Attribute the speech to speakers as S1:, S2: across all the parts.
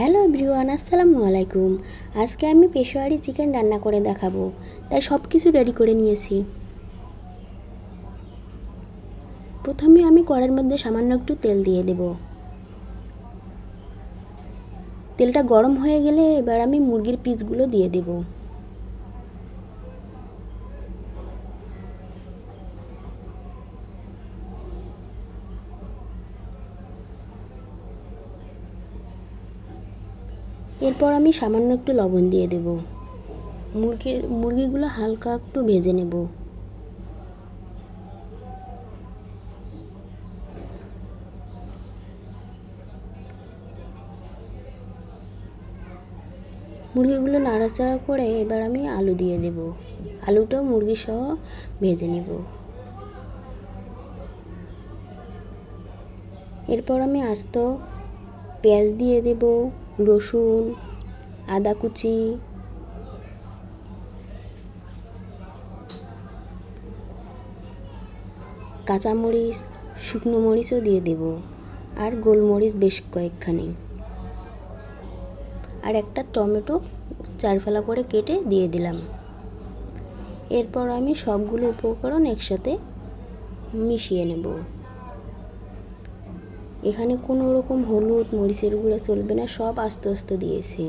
S1: Hello ব্রিওয়ান আসসালামু আলাইকুম। আজকে আমি পেশোয়ারি চিকেন রান্না করে দেখাবো, তাই সব কিছু রেডি করে নিয়েছি। প্রথমে আমি কড়ার মধ্যে সামান্য একটু তেল দিয়ে দেব। তেলটা গরম হয়ে গেলে এবার আমি মুরগির পিসগুলো দিয়ে দেব। এরপর আমি সামান্য একটু লবণ দিয়ে দেব। মুরগির, মুরগিগুলো হালকা একটু ভেজে নেব। মুরগিগুলো নাড়াচাড়া করে এবার আমি আলু দিয়ে দেব। আলুটাও মুরগি সহ ভেজে নেব। এরপর আমি আস্ত পেঁয়াজ দিয়ে দেব। রসুন, আদা কুচি, কাঁচামরিচ, শুকনো মরিচও দিয়ে দেব, আর গোলমরিচ বেশ কয়েকখানি। আর একটা টমেটো চারফালা করে কেটে দিয়ে দিলাম। এরপর আমি সবগুলো উপকরণ একসাথে মিশিয়ে নেব। এখানে কোনো রকম হলুদ, মরিচের গুঁড়া চলবে না, সব আস্তে আস্তে দিয়েছি।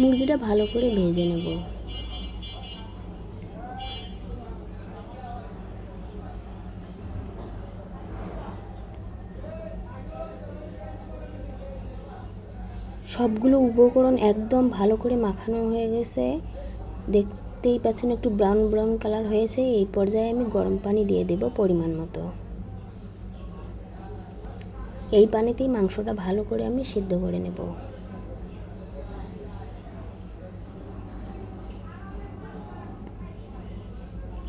S1: মুরগিটা ভালো করে ভেজে নেব। সবগুলো উপকরণ একদম ভালো করে মাখানো হয়ে গেছে। দেখতেই পাচ্ছেন একটু ব্রাউন ব্রাউন কালার হয়েছে। এই পর্যায়ে আমি গরম পানি দিয়ে দেব পরিমাণ মতো। এই পানিতেই মাংসটা ভালো করে আমি সিদ্ধ করে নেব।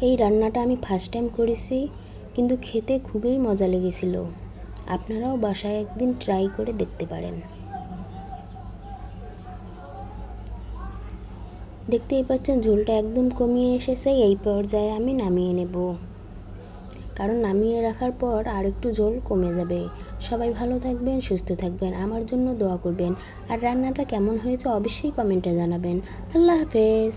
S1: এই রান্নাটা আমি ফার্স্ট টাইম করেছি, কিন্তু খেতে খুবই মজা লেগেছিল। আপনারাও বাসায় একদিন ট্রাই করে দেখতে পারেন। দেখতেই পাচ্ছেন ঝোলটা একদম কমিয়ে এসেছে, এই পর্যায়ে আমি নামিয়ে নেব। কারণ নামিয়ে রাখার পর আর একটু জল কমে যাবে। সবাই ভালো থাকবেন, সুস্থ থাকবেন। আমার জন্য দোয়া করবেন। আর রান্নাটা কেমন হয়েছে অবশ্যই কমেন্টে জানাবেন। আল্লাহ হাফেজ।